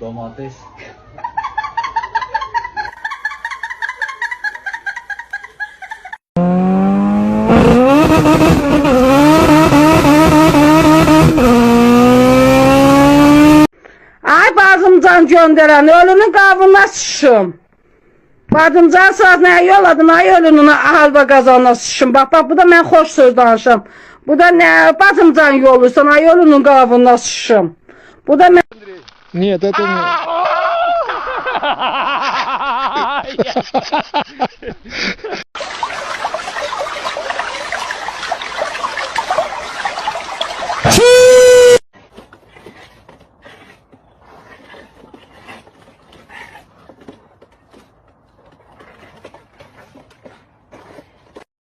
Domates. Ay bazımcan gönderen ölünün qabına sıçım. Bacımcan saat nə yolladın ay ölünün halva qazanına sıçım. Bax bax bu da mən xoş söz danışım. Bu da nə bacımcan yolursan ay ölünün qabına sıçım. Bu da mən Нет, это не...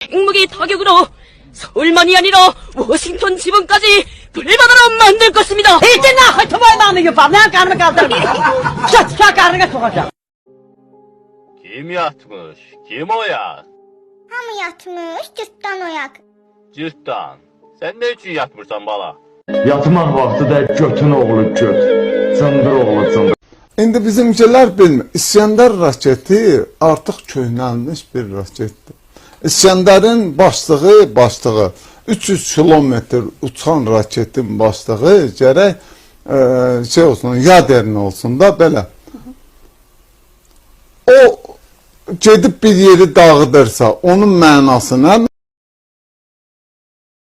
핵무기 타격으로 서울만이 아니라 워싱턴 지붕까지 불바다로 만들 것입니다. Hiç ne hatıma Ne karnını kaldırma. Çat çat karnına sokacağım. Kim yatmış? Kim o ya? Hamı yatmış, cırtdan oyak. Cırttan. Sen ne için yatmışsan bala? Yatmaq vaxtıda götün oğlu göt, cındır oğlu cındır. İndi bizimkilər bilmir. İskəndər raketi artıq köhnəlmiş bir raketdir. İskəndərin başlığı, başlığı 300 kilometr uçan raketin başlığı gərək e, şey olsun, yaderin olsun da belə. O gedib bir yeri dağıdırsa, onun mənası nə?